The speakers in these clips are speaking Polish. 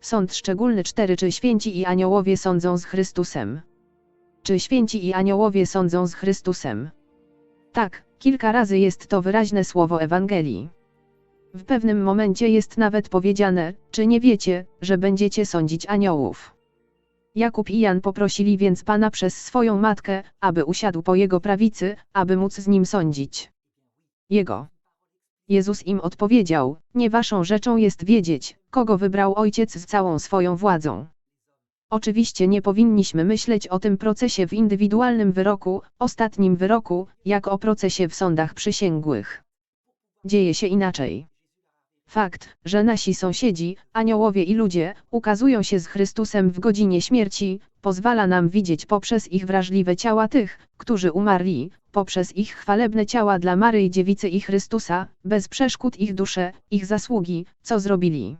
Sąd szczególny 4 Czy święci i aniołowie sądzą z Chrystusem? Czy święci i aniołowie sądzą z Chrystusem? Tak, kilka razy jest to wyraźne słowo Ewangelii. W pewnym momencie jest nawet powiedziane, czy nie wiecie, że będziecie sądzić aniołów. Jakub i Jan poprosili więc Pana przez swoją matkę, aby usiadł po jego prawicy, aby móc z nim sądzić. Jego. Jezus im odpowiedział, nie waszą rzeczą jest wiedzieć, kogo wybrał Ojciec z całą swoją władzą. Oczywiście nie powinniśmy myśleć o tym procesie w indywidualnym wyroku, ostatnim wyroku, jak o procesie w sądach przysięgłych. Dzieje się inaczej. Fakt, że nasi sąsiedzi, aniołowie i ludzie, ukazują się z Chrystusem w godzinie śmierci, pozwala nam widzieć poprzez ich wrażliwe ciała tych, którzy umarli, poprzez ich chwalebne ciała dla Maryi Dziewicy i Chrystusa, bez przeszkód ich dusze, ich zasługi, co zrobili.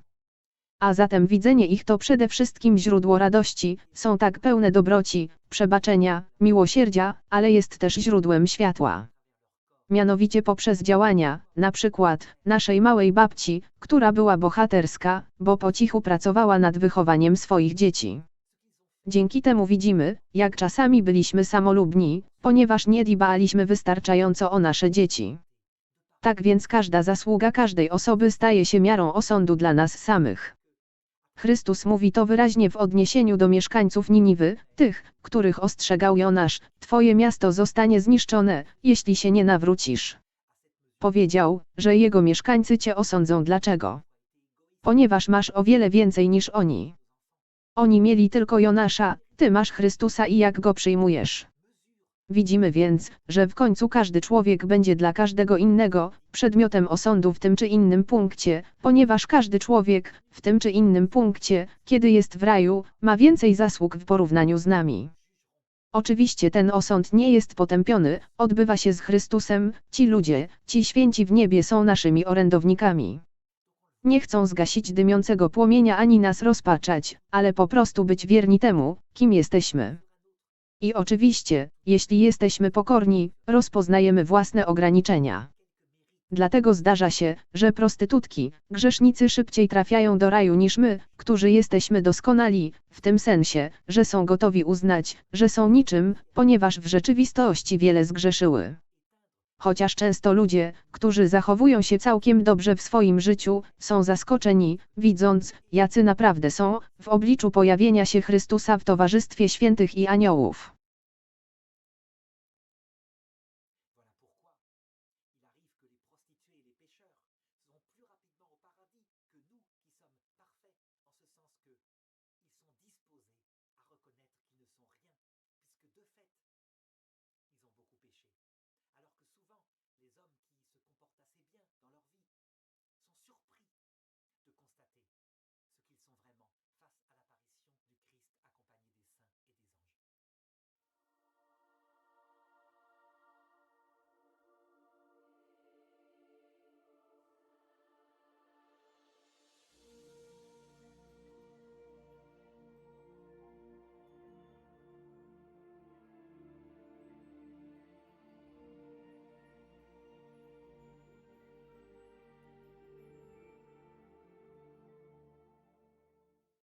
A zatem widzenie ich to przede wszystkim źródło radości, są tak pełne dobroci, przebaczenia, miłosierdzia, ale jest też źródłem światła mianowicie poprzez działania, na przykład, naszej małej babci, która była bohaterska, bo po cichu pracowała nad wychowaniem swoich dzieci. Dzięki temu widzimy, jak czasami byliśmy samolubni, ponieważ nie dbaliśmy wystarczająco o nasze dzieci. Tak więc każda zasługa każdej osoby staje się miarą osądu dla nas samych. Chrystus mówi to wyraźnie w odniesieniu do mieszkańców Niniwy, tych, których ostrzegał Jonasz, Twoje miasto zostanie zniszczone, jeśli się nie nawrócisz. Powiedział, że jego mieszkańcy cię osądzą dlaczego. Ponieważ masz o wiele więcej niż oni. Oni mieli tylko Jonasza, ty masz Chrystusa i jak go przyjmujesz. Widzimy więc, że w końcu każdy człowiek będzie dla każdego innego przedmiotem osądu w tym czy innym punkcie, ponieważ każdy człowiek, w tym czy innym punkcie, kiedy jest w raju, ma więcej zasług w porównaniu z nami. Oczywiście ten osąd nie jest potępiony, odbywa się z Chrystusem, ci ludzie, ci święci w niebie są naszymi orędownikami. Nie chcą zgasić dymiącego płomienia ani nas rozpaczać, ale po prostu być wierni temu, kim jesteśmy. I oczywiście, jeśli jesteśmy pokorni, rozpoznajemy własne ograniczenia. Dlatego zdarza się, że prostytutki, grzesznicy szybciej trafiają do raju niż my, którzy jesteśmy doskonali, w tym sensie, że są gotowi uznać, że są niczym, ponieważ w rzeczywistości wiele zgrzeszyły chociaż często ludzie, którzy zachowują się całkiem dobrze w swoim życiu, są zaskoczeni, widząc, jacy naprawdę są, w obliczu pojawienia się Chrystusa w towarzystwie świętych i aniołów.